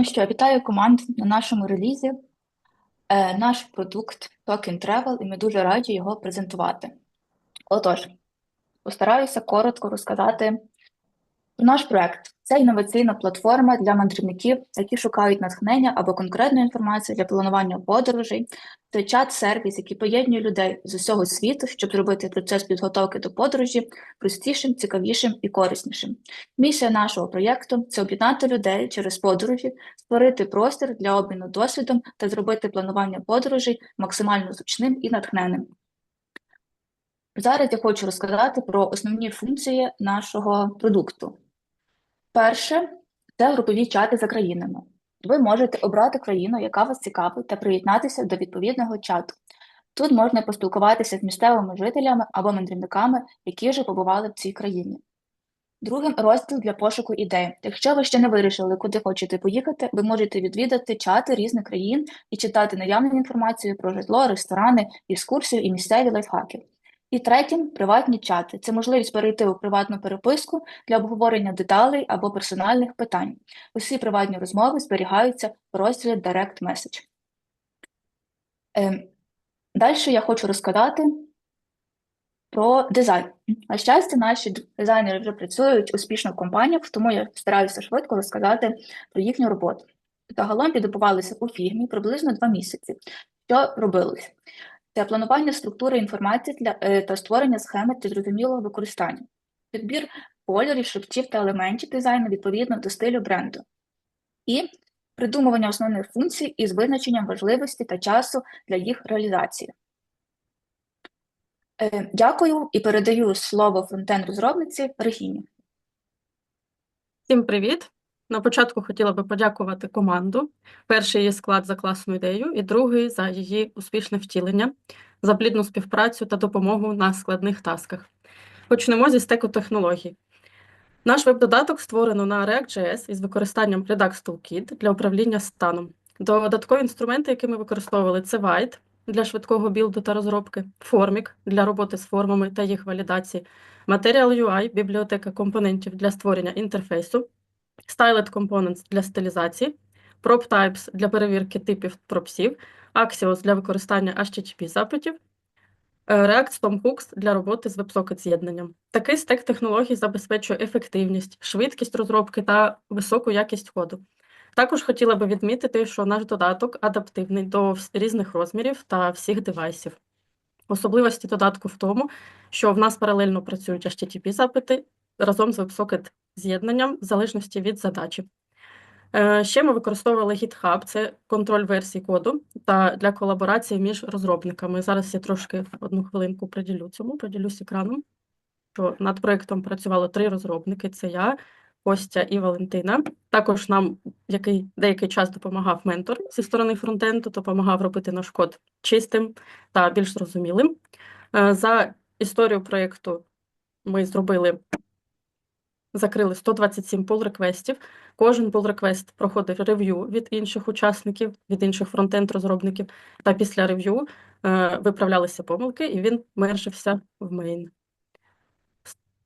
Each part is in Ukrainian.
Ну що, вітаю команд на нашому релізі. Е, наш продукт Token Travel, і ми дуже раді його презентувати. Отож, постараюся коротко розказати наш проект. Це інноваційна платформа для мандрівників, які шукають натхнення або конкретну інформацію для планування подорожей. Це чат-сервіс, який поєднує людей з усього світу, щоб зробити процес підготовки до подорожі простішим, цікавішим і кориснішим. Місія нашого проєкту це об'єднати людей через подорожі, створити простір для обміну досвідом та зробити планування подорожей максимально зручним і натхненним. Зараз я хочу розказати про основні функції нашого продукту. Перше це групові чати за країнами. Ви можете обрати країну, яка вас цікавить, та приєднатися до відповідного чату. Тут можна поспілкуватися з місцевими жителями або мандрівниками, які вже побували в цій країні. Другим розділ для пошуку ідей. Якщо ви ще не вирішили, куди хочете поїхати, ви можете відвідати чати різних країн і читати наявну інформацію про житло, ресторани, екскурсію і місцеві лайфхаки. І третім приватні чати. Це можливість перейти у приватну переписку для обговорення деталей або персональних питань. Усі приватні розмови зберігаються в розділі Direct Message. Е, Далі я хочу розказати про дизайн. На щастя, наші дизайнери вже працюють успішно в компаніях, тому я стараюся швидко розказати про їхню роботу. Загалом підготувалися у фірмі приблизно два місяці. Що робилось? Це планування структури інформації для, е, та створення схеми для зрозумілого використання, підбір кольорів, шрифтів та елементів дизайну відповідно до стилю бренду, і придумування основних функцій із визначенням важливості та часу для їх реалізації. Е, Дякую і передаю слово фронтенд-розробниці Регіні. Всім привіт! На початку хотіла би подякувати команду. Перший її склад за класну ідею, і другий за її успішне втілення, за плідну співпрацю та допомогу на складних тасках. Почнемо зі стеку технологій. Наш веб-додаток створено на React.js із використанням Redux Toolkit для управління станом. Додаткові інструменти, які ми використовували, це White для швидкого білду та розробки, Formic для роботи з формами та їх валідації, Material UI, бібліотека компонентів для створення інтерфейсу, Styled Components для стилізації, Prop Types для перевірки типів пропсів, Axios для використання HTTP запитів, е, React Storm Hooks для роботи з WebSocket з'єднанням. Такий стек технологій забезпечує ефективність, швидкість розробки та високу якість коду. Також хотіла би відмітити, що наш додаток адаптивний до різних розмірів та всіх девайсів. Особливості додатку в тому, що в нас паралельно працюють HTTP запити разом з WebSocket з'єднанням в залежності від задачі. Е, ще ми використовували GitHub, це контроль версій коду та для колаборації між розробниками. Зараз я трошки одну хвилинку приділю цьому, поділюсь екраном. Що над проєктом працювало три розробники: це я, Костя і Валентина. Також нам який, деякий час допомагав ментор зі сторони фронтенду, допомагав робити наш код чистим та більш зрозумілим. Е, за історію проєкту ми зробили закрили 127 pull реквестів Кожен pull реквест проходив рев'ю від інших учасників, від інших фронтенд-розробників, та після рев'ю е, виправлялися помилки, і він мержився в мейн.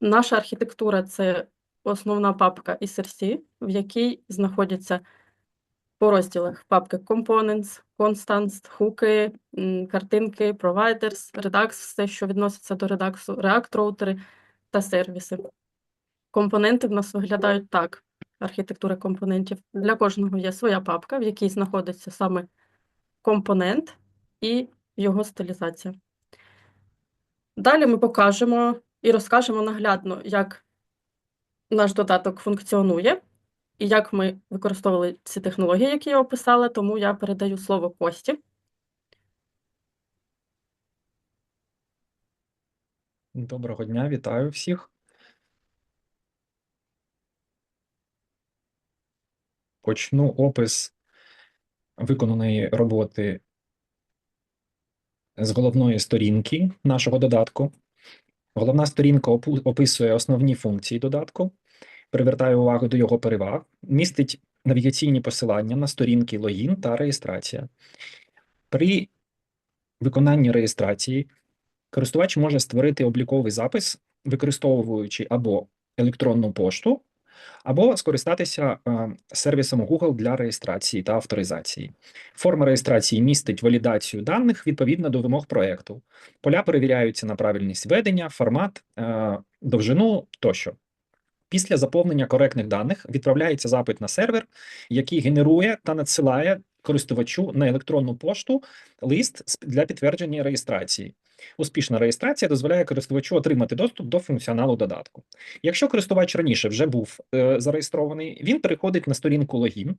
Наша архітектура це основна папка SRC, в якій знаходяться по розділах папки Components, Constants, хуки, картинки, Providers, Redux, все, що відноситься до Redux, React роутери та сервіси. Компоненти в нас виглядають так: архітектура компонентів. Для кожного є своя папка, в якій знаходиться саме компонент і його стилізація. Далі ми покажемо і розкажемо наглядно, як наш додаток функціонує і як ми використовували ці технології, які я описала, тому я передаю слово Кості. Доброго дня, вітаю всіх. Почну опис виконаної роботи з головної сторінки нашого додатку. Головна сторінка описує основні функції додатку, привертає увагу до його переваг, містить навігаційні посилання на сторінки логін та реєстрація. При виконанні реєстрації користувач може створити обліковий запис, використовуючи або електронну пошту, або скористатися е, сервісом Google для реєстрації та авторизації. Форма реєстрації містить валідацію даних відповідно до вимог проекту. Поля перевіряються на правильність ведення, формат, е, довжину тощо. Після заповнення коректних даних відправляється запит на сервер, який генерує та надсилає користувачу на електронну пошту лист для підтвердження реєстрації. Успішна реєстрація дозволяє користувачу отримати доступ до функціоналу додатку. Якщо користувач раніше вже був е, зареєстрований, він переходить на сторінку логін.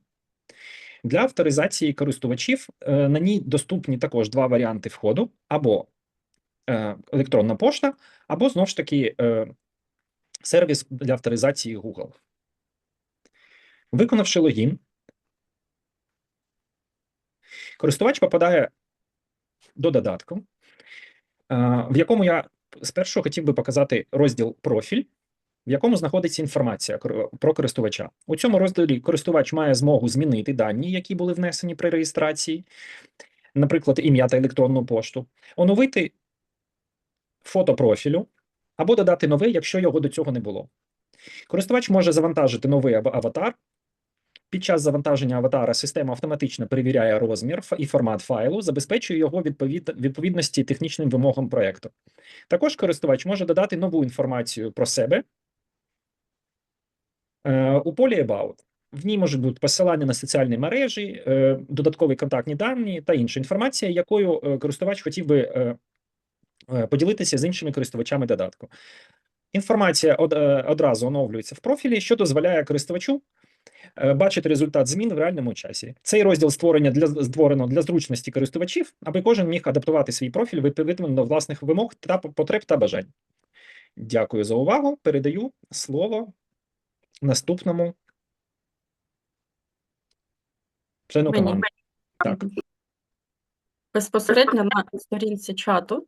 Для авторизації користувачів е, на ній доступні також два варіанти входу: або е, електронна пошта, або знову ж таки е, сервіс для авторизації Google. Виконавши логін, користувач попадає до додатку, е, в якому я спершу хотів би показати розділ профіль, в якому знаходиться інформація про користувача. У цьому розділі користувач має змогу змінити дані, які були внесені при реєстрації, наприклад, ім'я та електронну пошту, оновити фото профілю або додати нове, якщо його до цього не було. Користувач може завантажити новий аватар. Під час завантаження аватара система автоматично перевіряє розмір і формат файлу, забезпечує його відповід... відповідності технічним вимогам проекту. Також користувач може додати нову інформацію про себе е, у полі About. В ній можуть бути посилання на соціальні мережі, е, додаткові контактні дані та інша інформація, якою е, користувач хотів би е, е, поділитися з іншими користувачами додатку. Інформація од, е, одразу оновлюється в профілі, що дозволяє користувачу бачити результат змін в реальному часі. Цей розділ створення для створено для зручності користувачів, аби кожен міг адаптувати свій профіль відповідно до власних вимог та потреб та бажань. Дякую за увагу. Передаю слово наступному члену команди. Так. Безпосередньо на сторінці чату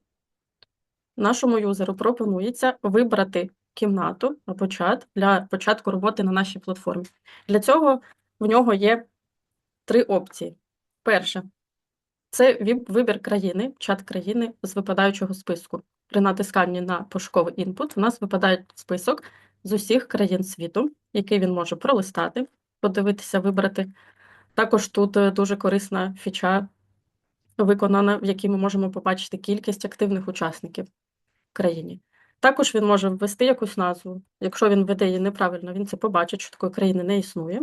нашому юзеру пропонується вибрати кімнату або чат для початку роботи на нашій платформі. Для цього в нього є три опції. Перше це вибір країни, чат країни з випадаючого списку. При натисканні на пошуковий інпут в нас випадає список з усіх країн світу, який він може пролистати, подивитися, вибрати. Також тут е, дуже корисна фіча виконана, в якій ми можемо побачити кількість активних учасників в країні. Також він може ввести якусь назву. Якщо він введе її неправильно, він це побачить, що такої країни не існує,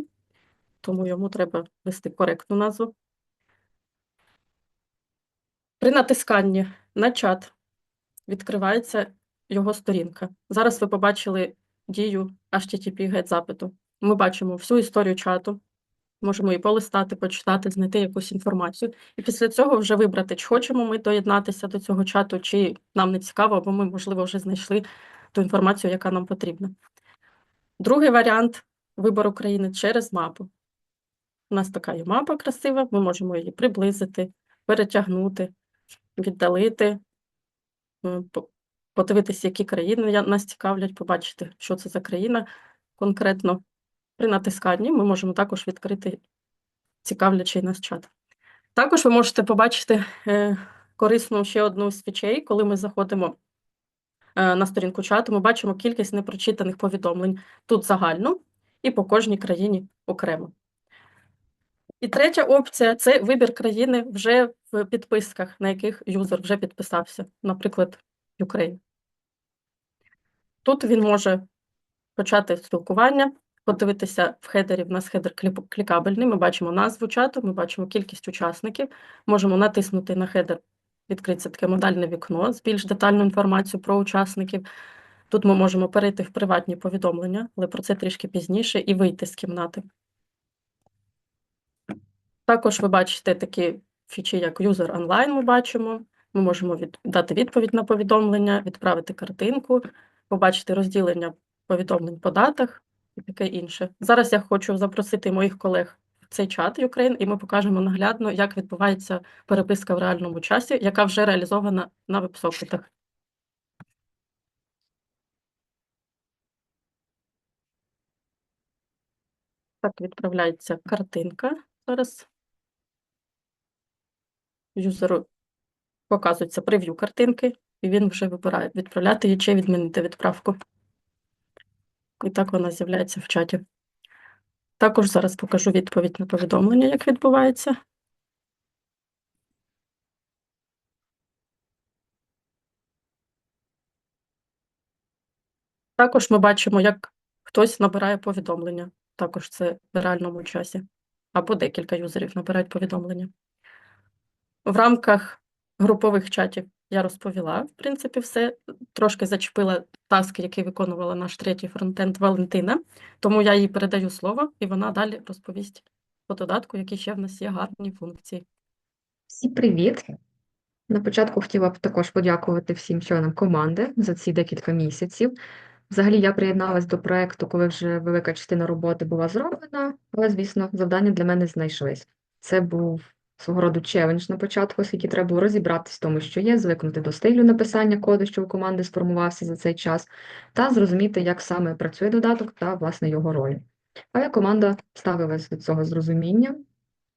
тому йому треба ввести коректну назву. При натисканні на чат відкривається його сторінка. Зараз ви побачили дію http get запиту. Ми бачимо всю історію чату, можемо її полистати, почитати, знайти якусь інформацію. І після цього вже вибрати, чи хочемо ми доєднатися до цього чату, чи нам не цікаво, або ми, можливо, вже знайшли ту інформацію, яка нам потрібна. Другий варіант вибору країни через мапу. У нас така є мапа красива, ми можемо її приблизити, перетягнути, віддалити, е, подивитися, які країни нас цікавлять, побачити, що це за країна конкретно. При натисканні ми можемо також відкрити цікавлячий нас чат. Також ви можете побачити е, корисну ще одну з фічей, коли ми заходимо е, на сторінку чату, ми бачимо кількість непрочитаних повідомлень тут загально і по кожній країні окремо. І третя опція це вибір країни вже в підписках, на яких юзер вже підписався, наприклад, Ukraine. Тут він може почати спілкування, подивитися в хедері. В нас хедер клікабельний. Ми бачимо назву чату, ми бачимо кількість учасників. Можемо натиснути на хедер, відкриться таке модальне вікно з більш детальною інформацією про учасників. Тут ми можемо перейти в приватні повідомлення, але про це трішки пізніше, і вийти з кімнати. Також ви бачите такі фічі, як User Online ми бачимо. Ми можемо від... дати відповідь на повідомлення, відправити картинку, побачити розділення повідомлень по датах і таке інше. Зараз я хочу запросити моїх колег в цей чат Ukraine, і ми покажемо наглядно, як відбувається переписка в реальному часі, яка вже реалізована на веб-сокетах. Так, відправляється картинка зараз. Юзеру показується прев'ю картинки, і він вже вибирає відправляти її чи відмінити відправку. І так вона з'являється в чаті. Також зараз покажу відповідь на повідомлення, як відбувається. Також ми бачимо, як хтось набирає повідомлення. Також це в реальному часі. Або декілька юзерів набирають повідомлення. В рамках групових чатів я розповіла, в принципі, все. Трошки зачепила таски, які виконувала наш третій фронтенд Валентина. Тому я їй передаю слово, і вона далі розповість по додатку, які ще в нас є гарні функції. Всім привіт! На початку хотіла б також подякувати всім членам команди за ці декілька місяців. Взагалі, я приєдналась до проекту, коли вже велика частина роботи була зроблена, але, звісно, завдання для мене знайшлись. Це був свого роду челендж на початку, оскільки треба було розібратися в тому, що є, звикнути до стилю написання коду, що у команди сформувався за цей час, та зрозуміти, як саме працює додаток та, власне, його роль. Але команда ставилась до цього з розумінням,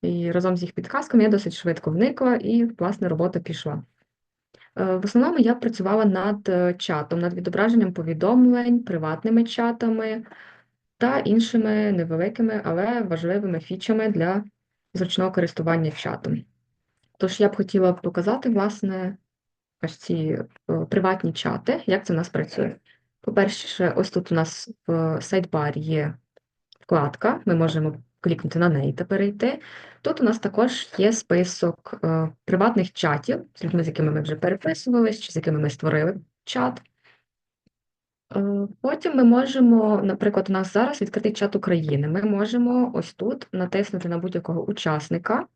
і разом з їх підказками я досить швидко вникла, і, власне, робота пішла. Е, В основному я працювала над е, чатом, над відображенням повідомлень, приватними чатами та іншими невеликими, але важливими фічами для зручного користування чатом. Тож я б хотіла показати, власне, ось ці е, приватні чати, як це в нас працює. По-перше, ось тут у нас в сайдбарі є вкладка, ми можемо клікнути на неї та перейти. Тут у нас також є список е, приватних чатів з людьми, з якими ми вже переписувались, чи з якими ми створили чат. Е, Потім ми можемо, наприклад, у нас зараз відкритий чат України. Ми можемо ось тут натиснути на будь-якого учасника.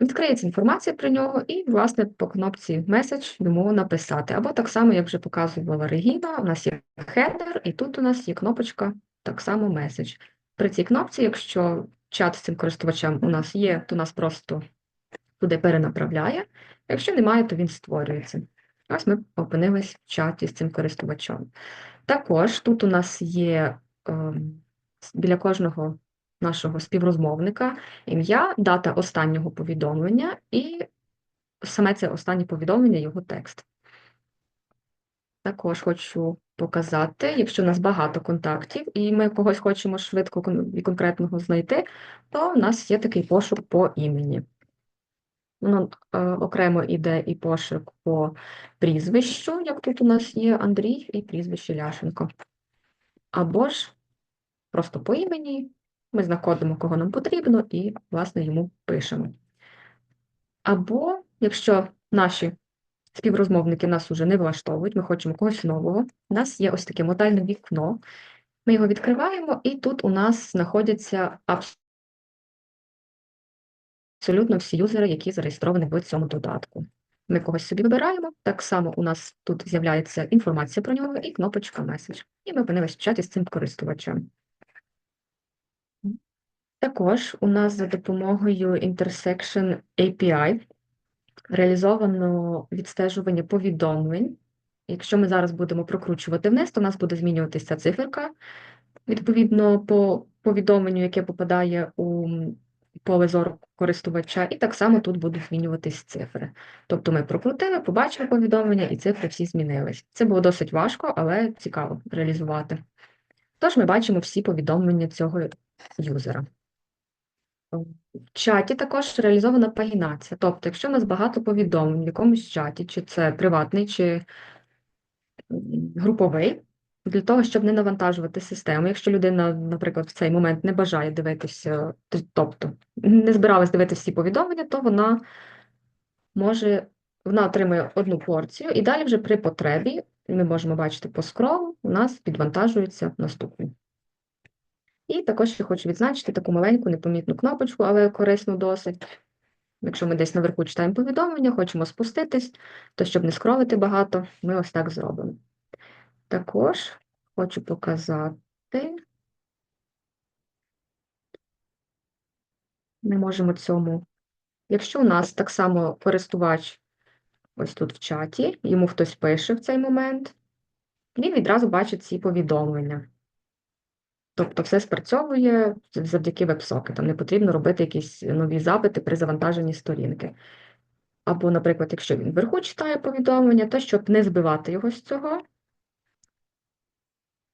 Відкриється інформація про нього, і, власне, по кнопці Меседж йому написати. Або так само, як вже показувала Регіна, у нас є хедер, і тут у нас є кнопочка так само Меседж. При цій кнопці, якщо чат з цим користувачем у нас є, то нас просто туди перенаправляє. Якщо немає, то він створюється. Ось ми опинились в чаті з цим користувачем. Також тут у нас є с- біля кожного нашого співрозмовника ім'я, дата останнього повідомлення і саме це останнє повідомлення, його текст. Також хочу показати, якщо у нас багато контактів, і ми когось хочемо швидко і конкретного знайти, то в нас є такий пошук по імені. Воно е, окремо іде і пошук по прізвищу, як тут у нас є Андрій і прізвище Ляшенко. Або ж просто по імені ми знаходимо, кого нам потрібно, і, власне, йому пишемо. Або, якщо наші співрозмовники нас уже не влаштовують, ми хочемо когось нового, у нас є ось таке модальне вікно. Ми його відкриваємо, і тут у нас знаходяться абс- абсолютно всі юзери, які зареєстровані в цьому додатку. Ми когось собі вибираємо, так само у нас тут з'являється інформація про нього і кнопочка меседж. І ми опинилися в чаті з цим користувачем. Також у нас за допомогою Intersection API реалізовано відстежування повідомлень. Якщо ми зараз будемо прокручувати вниз, то у нас буде змінюватися циферка відповідно по повідомленню, яке попадає у поле зору користувача, і так само тут будуть змінюватись цифри. Тобто ми прокрутили, побачили повідомлення, і цифри всі змінились. Це було досить важко, але цікаво реалізувати. Тож ми бачимо всі повідомлення цього юзера. В чаті також реалізована пагінація. Тобто, якщо у нас багато повідомлень в якомусь чаті, чи це приватний, чи груповий, для того, щоб не навантажувати систему, якщо людина, наприклад, в цей момент не бажає дивитися, тобто не збиралась дивитися всі повідомлення, то вона може, вона отримує одну порцію, і далі вже при потребі, ми можемо бачити по скролу, у нас підвантажується наступний. І також ще хочу відзначити таку маленьку непомітну кнопочку, але корисну досить. Якщо ми десь наверху читаємо повідомлення, хочемо спуститись, то щоб не скролити багато, ми ось так зробимо. Також хочу показати. Ми можемо цьому. Якщо у нас так само користувач ось тут в чаті, йому хтось пише в цей момент, він відразу бачить ці повідомлення. Тобто все спрацьовує завдяки веб-сокетам. Не потрібно робити якісь нові запити при завантаженні сторінки. Або, наприклад, якщо він вверху читає повідомлення, то щоб не збивати його з цього,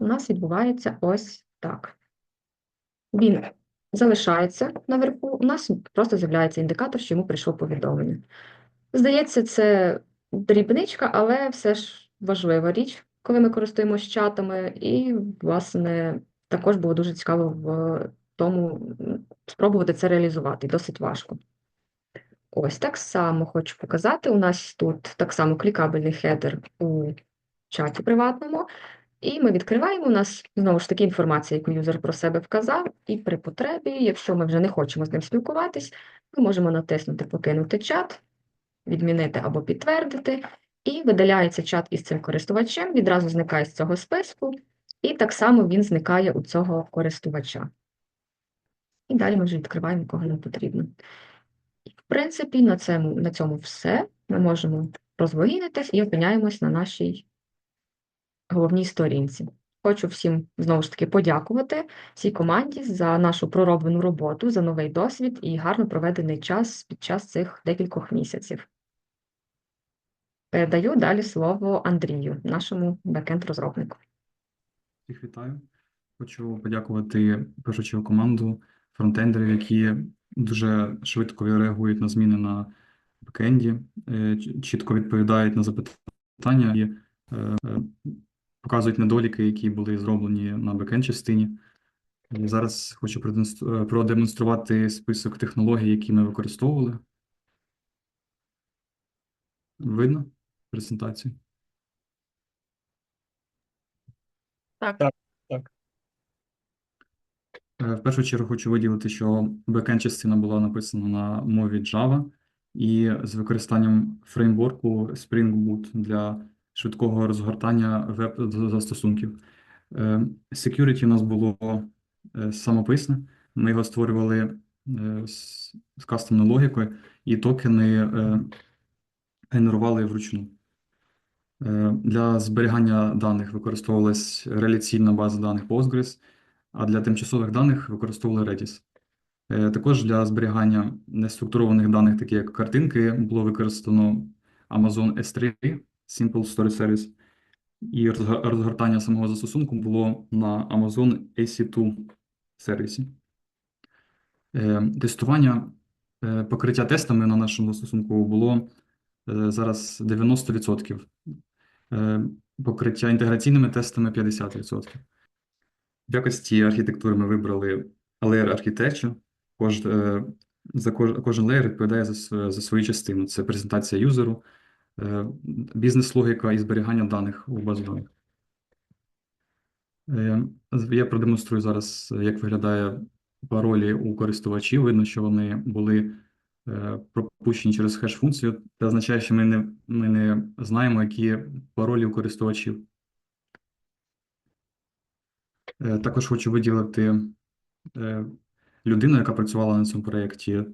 у нас відбувається ось так. Він залишається наверху, у нас просто з'являється індикатор, що йому прийшло повідомлення. Здається, це дрібничка, але все ж важлива річ, коли ми користуємося чатами, і, власне, також було дуже цікаво в тому спробувати це реалізувати, досить важко. Ось так само хочу показати. У нас тут так само клікабельний хедер у чаті приватному. І ми відкриваємо. У нас знову ж таки інформація, яку юзер про себе вказав, і при потребі, якщо ми вже не хочемо з ним спілкуватись, ми можемо натиснути Покинути чат, відмінити або підтвердити, і видаляється чат із цим користувачем, відразу зникає з цього списку, і так само він зникає у цього користувача. І далі ми вже відкриваємо, кого нам потрібно. І, В принципі, на цьому, на цьому все. Ми можемо розлогінитись і опиняємось на нашій головній сторінці. Хочу всім знову ж таки подякувати всій команді за нашу пророблену роботу, за новий досвід і гарно проведений час під час цих декількох місяців. Передаю далі слово Андрію, нашому бекенд-розробнику. Всіх вітаю. Хочу подякувати першу команду фронтендерів, які дуже швидко реагують на зміни на бекенді, е, чітко відповідають на запитання і е, показують недоліки, які були зроблені на бекенд частині. І зараз хочу е, продемонструвати список технологій, які ми використовували. Видно презентацію? Так, Е, В першу чергу хочу виділити, що бекенд частина була написана на мові Java і з використанням фреймворку Spring Boot для швидкого розгортання веб-застосунків. Е, Security у нас було е, самописне. Ми його створювали е, з кастомною логікою, і токени генерували вручну. Для зберігання даних використовувалась реляційна база даних Postgres, а для тимчасових даних використовували Redis. Також для зберігання неструктурованих даних, такі як картинки, було використано Amazon S3 Simple Storage Service, і розгортання самого застосунку було на Amazon AC2 сервісі. Тестування, е, покриття тестами на нашому застосунку було е, зараз 90%. Е, Покриття інтеграційними тестами 50%. В якості архітектури ми вибрали Layer Architecture. Кож, за кож, кожен леєр відповідає за, за свою частину. Це презентація юзеру, бізнес-логіка і зберігання даних у базу даних. Е, Я продемонструю зараз, як виглядає паролі у користувачів. Видно, що вони були е, пропущені через хеш-функцію. Це означає, що ми не, ми не знаємо, які паролі у користувачів. Е, Також хочу виділити е, людину, яка працювала на цьому проєкті.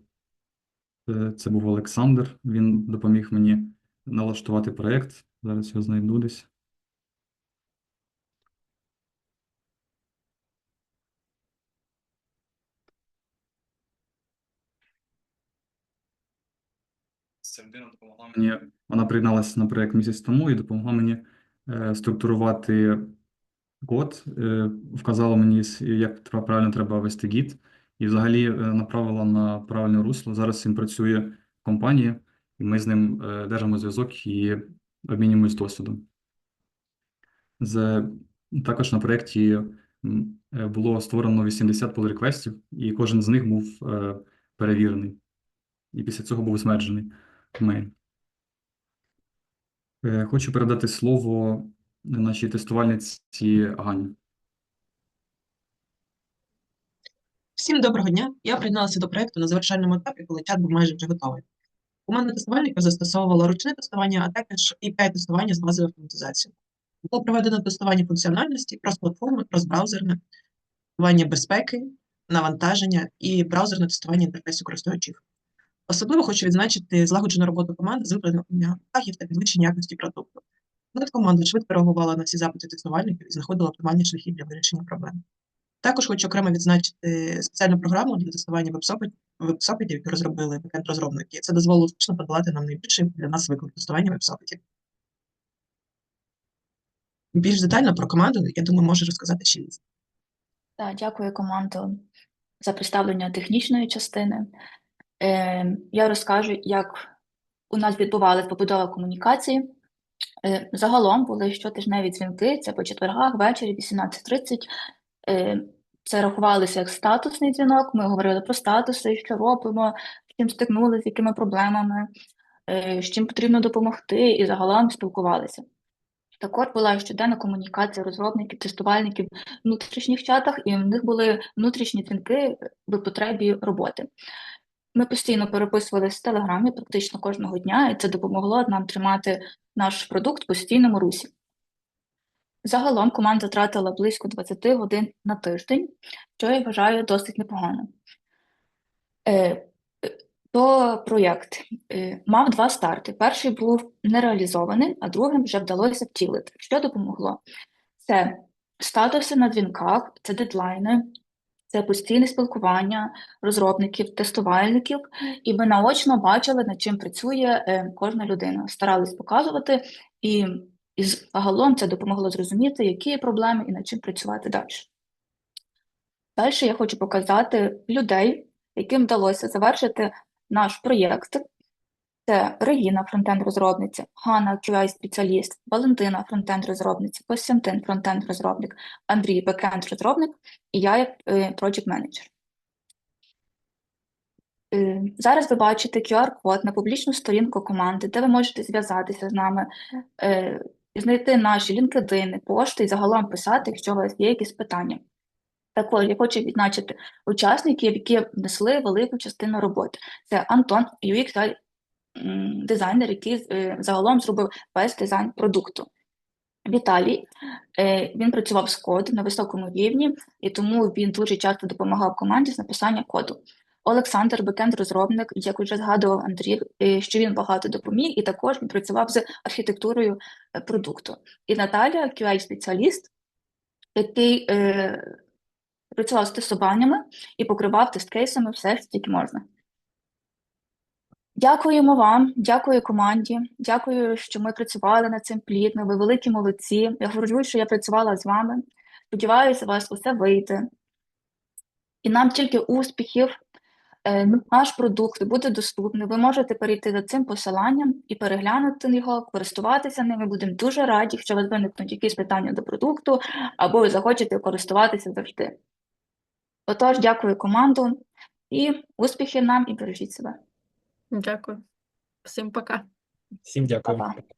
Е, Це був Олександр. Він допоміг мені налаштувати проєкт. Зараз його знайду десь. Ця людина допомогла мені. Вона приєдналася на проєкт місяць тому і допомогла мені е, структурувати код, е, вказала мені, як правильно треба вести гід, і взагалі е, направила на правильне русло. Зараз він працює в компанії, ми з ним е, держимо зв'язок і обмінюємось досвідом. З, також на проєкті е, було створено 80 pull реквестів, і кожен з них був е, перевірений. І після цього був змерджений в мейн. Е, Хочу передати слово нашій тестувальниці Гані. Всім доброго дня. Я приєдналася до проекту на завершальному етапі, коли чат був майже вже готовий. Команда тестувальників застосовувала ручне тестування, а також API тестування з базовою автоматизацією. Було проведено тестування функціональності, крос-платформи, тестування безпеки, навантаження і браузерне тестування інтерфейсу користувачів. Особливо хочу відзначити злагоджену роботу команди з виправлення багів та підвищення якості продукту. команда швидко реагувала на всі запити тестувальників і знаходила оптимальні шляхи для вирішення проблем. Також хочу окремо відзначити спеціальну програму для тестування веб-сопит- яку розробили бекенд-розробники. Це дозволило успішно подолати нам найбільший для нас виклик тестування веб-сопитів. Більш детально про команду, я думаю, може розказати ще Ліза. Так, дякую команду за представлення технічної частини. Е, я розкажу, як у нас відбувалася побудова комунікації. Е, загалом були щотижневі дзвінки, це по четвергах, ввечері, 18.30. Е, це рахувалося як статусний дзвінок. Ми говорили про статуси, що робимо, з чим стикнулися, з якими проблемами, е, з чим потрібно допомогти, і загалом спілкувалися. Також була щоденна комунікація розробників, тестувальників в внутрішніх чатах, і в них були внутрішні дзвінки в потребі роботи. Ми постійно переписувалися в Телеграмі практично кожного дня, і це допомогло нам тримати наш продукт в постійному русі. Загалом команда тратила близько 20 годин на тиждень, що я вважаю досить непогано. Е, е, то проєкт е, мав два старти. Перший був нереалізований, а другим вже вдалося втілити. Що допомогло? Це статуси на дзвінках, це дедлайни, це постійне спілкування розробників, тестувальників, і ми наочно бачили, над чим працює е, кожна людина. Старались показувати, і, і загалом це допомогло зрозуміти, які є проблеми і над чим працювати далі. Далі я хочу показати людей, яким вдалося завершити наш проєкт. Це Регіна, фронтенд-розробниця, Ганна, QI-спеціаліст, Валентина, фронтенд-розробниця, Костянтин, фронтенд-розробник, Андрій, бекенд-розробник і я як е, проджект-менеджер. Е, Зараз ви бачите QR-код на публічну сторінку команди, де ви можете зв'язатися з нами, е, знайти наші LinkedIn, пошти і загалом писати, якщо у вас є якісь питання. Також я хочу відзначити учасників, які внесли велику частину роботи. Це Антон, UX дизайнер, який е, загалом зробив весь дизайн продукту. Віталій, е, він працював з кодом на високому рівні, і тому він дуже часто допомагав команді з написання коду. Олександр, бекенд-розробник, як вже згадував Андрій, е, що він багато допоміг, і також працював з архітектурою е, продукту. І Наталя, QA-спеціаліст, який е, працював з тестуваннями і покривав тест-кейсами все, що тільки можна. Дякуємо вам, дякую команді, дякую, що ми працювали над цим плідно. Ви великі молодці. Я горжусь, що я працювала з вами. Сподіваюся, у вас усе вийде. І нам тільки успіхів. Е, Наш продукт буде доступний. Ви можете перейти за цим посиланням і переглянути його, користуватися ним. Ми будемо дуже раді, якщо у вас виникнуть якісь питання до продукту, або ви захочете користуватися завжди. Отож, дякую команду і успіхів нам і бережіть себе. Дякую. Всім пока. Всім дякую. Па-па.